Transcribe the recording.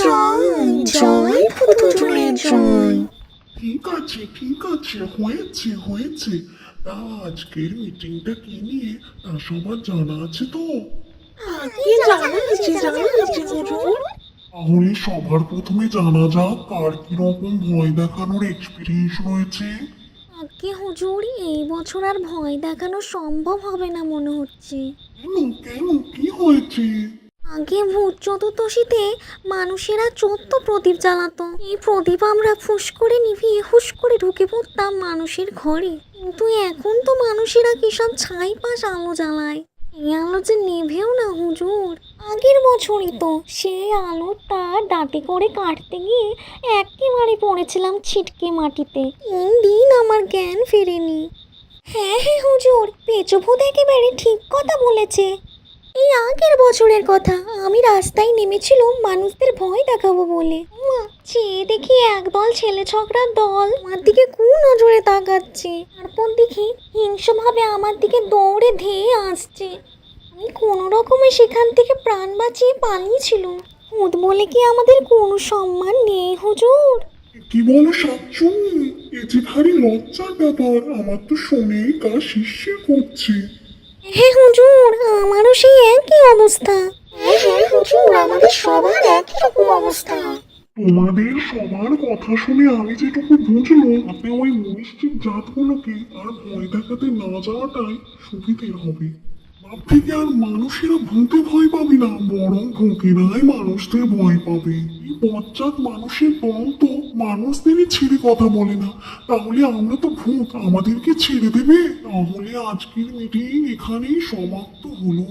জয় ঠিক আছে ঠিক আছে হয়েছে হয়েছে আজকের মিটিংটা সবার তো জানা তাহলে সবার প্রথমে জানা যাক কার কীরকম ভয় দেখানোর এক্সপিরিয়েন্স রয়েছে আগে হুজুর এই বছর আর ভয় দেখানো সম্ভব হবে না মনে হচ্ছে কেন কি হয়েছে আগে ভূত চতুর্দশীতে মানুষেরা চোদ্দ প্রদীপ জ্বালাতো। এই প্রদীপ আমরা ফুস করে নিভিয়ে হুস করে ঢুকে পড়তাম মানুষের ঘরে। কিন্তু এখন তো মানুষেরা কি সব ছাই পাশ আলো জ্বালায়? এই আলো যে নেভেও না হুজুর। আগের বছরই তো সেই আলোটা দাঁতে করে কাটতে গিয়ে একেবারে পড়েছিলাম ছিটকে মাটিতে। তিন দিন আমার জ্ঞান ফেরেনি। হ্যাঁ হ্যাঁ হুজুর পেচভূত একেবারে ঠিক কথা বলেছে। এই আগের বছরের কথা। আমি রাস্তায় নেমেছিলাম, মানুষদের ভয় দেখাবো বলে। চেয়ে দেখি একদল ছেলে ছকরার দল। আমার দিকে কু নজরে তাকাচ্ছে। তারপর দেখি হিংস্রভাবে আমার দিকে দৌড়ে ধেয়ে আসছে। আমি কোনো রকমে সেখান থেকে প্রাণ বাঁচিয়ে পালিয়েছিল ভূত বলে কি আমাদের কোনো সম্মান নেই, হুজুর? কি বলো শাকচুন্নি এ যে ভারী লজ্জার ব্যাপার, আমার তো শুনেই গা শিরশির করছে। হ্যাঁ হুজুর, আমারও সেই একই অবস্থা। তোমাদের সবার কথা শুনে আমি যেটুকু বুঝলো, আপনি ওই মনিষ্ঠিক জাতগুলোকে আর ভয় দেখাতে না যাওয়াটাই সুবিধের হবে। ভাব থেকে আর মানুষেরা ভূতে ভয় পাবে না, বরং ভূতেরাই মানুষদের ভয় পাবে। এই পশ্চাৎ মানুষের দল তো মানুষদেরই ছেড়ে কথা বলে না। তাহলে আমরা তো ভূত, আমাদেরকে ছেড়ে দেবে? তাহলে আজকের মিটিং এখানেই সমাপ্ত হলো।